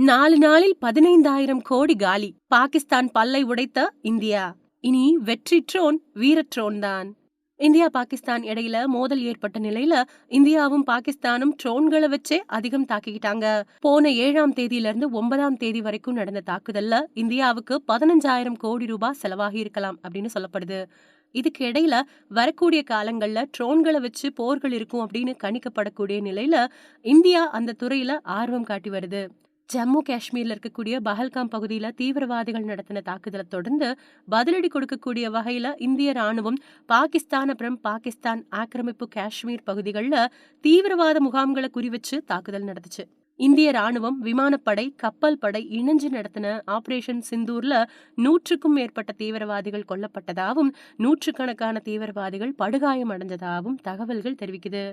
நாலு நாளில் பதினைந்தாயிரம் கோடி காலி. பாகிஸ்தான் பல்லை உடைத்த இந்தியா. இனி வெற்றி ட்ரோன் வீர ட்ரோன் தான். இந்தியா பாகிஸ்தான் இடையில மோதல் ஏற்பட்ட நிலையில இந்தியாவும் பாகிஸ்தானும் ட்ரோன்களை வச்சே அதிகம் தாக்கிக்கிட்டாங்க. போன ஏழாம் தேதியில இருந்து ஒன்பதாம் தேதி வரைக்கும் நடந்த தாக்குதல்ல இந்தியாவுக்கு பதினஞ்சாயிரம் கோடி ரூபாய் செலவாகி இருக்கலாம் அப்படின்னு சொல்லப்படுது. இதுக்கு இடையில வரக்கூடிய காலங்கள்ல ட்ரோன்களை வச்சு போர்கள் இருக்கும் அப்படின்னு கணிக்கப்படக்கூடிய நிலையில இந்தியா அந்த துறையில ஆர்வம் காட்டி வருது. ஜம்மு காஷ்மீர்ல இருக்கக்கூடிய பஹல்காம் பகுதியில தீவிரவாதிகள் நடத்தின தாக்குதலை தொடர்ந்து பதிலடி கொடுக்கக்கூடிய வகையில இந்திய ராணுவம் பாகிஸ்தான் அப்புறம் பாகிஸ்தான் ஆக்கிரமிப்பு காஷ்மீர் பகுதிகளில் தீவிரவாத முகாம்களை குறிவச்சு தாக்குதல் நடந்துச்சு இந்திய ராணுவம் விமானப்படை கப்பல் படை இணைஞ்சு நடத்தின ஆபரேஷன் சிந்தூர்ல நூற்றுக்கும் மேற்பட்ட தீவிரவாதிகள் கொல்லப்பட்டதாகவும் நூற்றுக்கணக்கான தீவிரவாதிகள் படுகாயம் அடைஞ்சதாகவும் தகவல்கள் தெரிவிக்குது.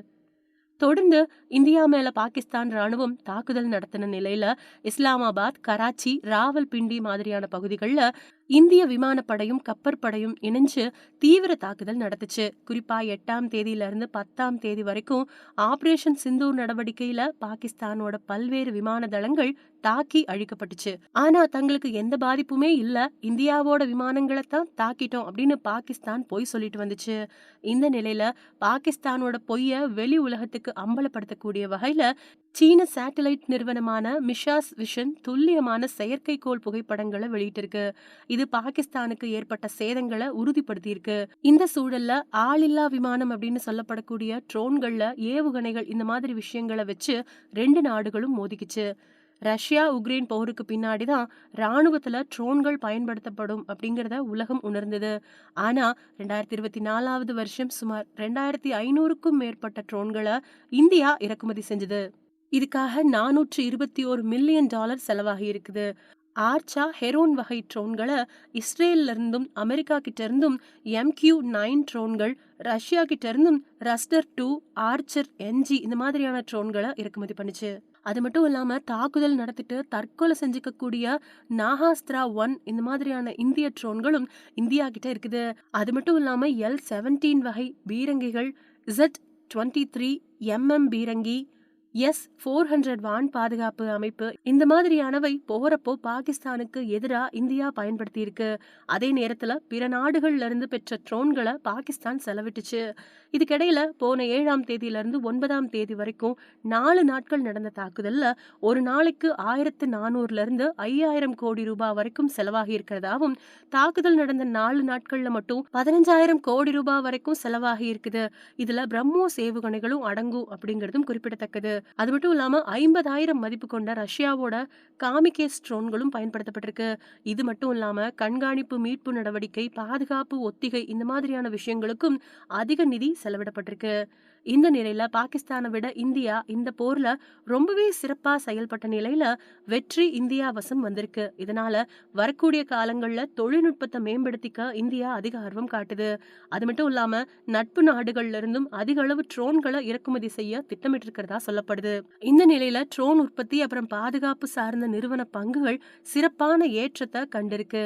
தொடர்ந்து இந்தியா மேல பாகிஸ்தான் ராணுவம் தாக்குதல் நடத்தின நிலையில இஸ்லாமாபாத் கராச்சி ராவல்பிண்டி மாதிரியான பகுதிகளில் இந்திய விமானப்படையும் கப்பற்படையும் இணைஞ்சு தீவிர தாக்குதல் நடத்துச்சு. குறிப்பா எட்டாம் தேதியில இருந்து பத்தாம் தேதி வரைக்கும் ஆபரேஷன் சிந்தூர் நடவடிக்கையில பாகிஸ்தானோட பல்வேறு விமான தளங்கள் தாக்கி அழிக்கப்பட்டுச்சு. ஆனா தங்களுக்கு எந்த பாதிப்புமே இல்ல. இந்தியாவோட விமானங்களை தான் தாக்கிட்டோம் அப்படின்னு பாகிஸ்தான் பொய் சொல்லிட்டு வந்துச்சு. இந்த நிலையில பாகிஸ்தானோட பொய்ய வெளி உலகத்துக்கு அம்பலப்படுத்தக்கூடிய வகையில சீன சேட்டலைட் நிறுவனமான மிஷாஸ் விஷன் துல்லியமான செயற்கைக்கோள் புகைப்படங்களை வெளியிட்டிருக்கு. இது பாகிஸ்தானுக்கு ஏற்பட்ட சேதங்களை உறுதிப்படுத்தியிருக்கு. இந்த சூழல்ல ஆளில்லா விமானம் அப்படின்னு சொல்லப்படக்கூடிய ட்ரோன்கள்ல ஏவுகணைகள் இந்த மாதிரி விஷயங்களை வச்சு ரெண்டு நாடுகளும் மோதிக்குச்சு. ரஷ்யா உக்ரைன் போருக்கு பின்னாடி தான் ராணுவத்துல ட்ரோன்கள் பயன்படுத்தப்படும் அப்படிங்கிறத உலகம் உணர்ந்தது. ஆனா ரெண்டாயிரத்தி இருபத்தி நாலாவது வருஷம் சுமார் ரெண்டாயிரத்தி ஐநூறுக்கும் மேற்பட்ட ட்ரோன்களை இந்தியா இறக்குமதி செஞ்சது. இதுக்காக நானூற்று இருபத்தி ஒரு மில்லியன் டாலர் செலவாகி இருக்குது ஆர்ச்சா ஹெரோன் வகை ட்ரோன்களை இஸ்ரேல்ல இருந்தும் அமெரிக்கா கிட்ட இருந்தும் எம்கியூ நைன் ட்ரோன்கள் ரஷ்யா கிட்ட இருந்தும் ரஸ்டர் டூ ஆர்ச்சர் என்ஜி இந்த மாதிரியான ட்ரோன்களை இறக்குமதி பண்ணுச்சு. அது மட்டும் இல்லாம தாக்குதல் நடத்திட்டு தற்கொலை செஞ்சுக்கக்கூடிய நாகாஸ்திரா ஒன் இந்த மாதிரியான இந்திய ட்ரோன்களும் இந்தியா கிட்ட இருக்குது. அது மட்டும் இல்லாம எல் செவன்டீன் வகை பீரங்கிகள் இசட் டுவெண்ட்டி த்ரீ எம்எம் பீரங்கி எஸ் ஃபோர் ஹண்ட்ரட் வான் பாதுகாப்பு அமைப்பு. இந்த மாதிரியானவை போறப்போ பாகிஸ்தானுக்கு எதிராக இந்தியா பயன்படுத்தியிருக்கு. அதே நேரத்துல பிற நாடுகள்ல இருந்து பெற்ற ட்ரோன்களை பாகிஸ்தான் செலவிட்டுச்சு. இதுக்கிடையில போன ஏழாம் தேதியில இருந்து ஒன்பதாம் தேதி வரைக்கும் நாலு நாட்கள் நடந்த தாக்குதல்ல ஒரு நாளைக்கு ஆயிரத்து நானூறுல இருந்து ஐயாயிரம் கோடி ரூபாய் வரைக்கும் செலவாகி இருக்கிறதாவும் தாக்குதல் நடந்த நாலு நாட்கள்ல மட்டும் பதினஞ்சாயிரம் கோடி ரூபாய் வரைக்கும் செலவாகி இருக்குது இதுல பிரம்மோஸ் ஏவுகணைகளும் அடங்கும் அப்படிங்கிறதும் குறிப்பிடத்தக்கது. அது மட்டும் இல்லாம ஐம்பதாயிரம் மதிப்பு கொண்ட ரஷ்யாவோட காமிகேஸ் ட்ரோன்களும் பயன்படுத்தப்பட்டிருக்கு. இது மட்டும் இல்லாம கண்காணிப்பு மீட்பு நடவடிக்கை பாதுகாப்பு ஒத்திகை இந்த மாதிரியான விஷயங்களுக்கும் அதிக நிதி செலவிடப்பட்டிருக்கு. இந்த நிலையில பாகிஸ்தானை விட இந்தியா இந்த போர்ல ரொம்பவே சிறப்பா செயல்பட்ட நிலையில வெற்றி இந்தியா வசம் வந்திருக்கு. இதனால வரக்கூடிய காலங்கள்ல தொழில்நுட்பத்தை மேம்படுத்திக்க இந்தியா அதிக ஆர்வம் காட்டுது. அது மட்டும் இல்லாம நட்பு நாடுகள்ல இருந்தும் அதிக அளவு ட்ரோன்களை இறக்குமதி செய்ய திட்டமிட்டு இருக்கிறதா தேவைப்படுது இந்த நிலையில ட்ரோன் உற்பத்தி அப்புறம் பாதுகாப்பு சார்ந்த நிறுவன பங்குகள் சிறப்பான ஏற்றத்தை கண்டிருக்கு.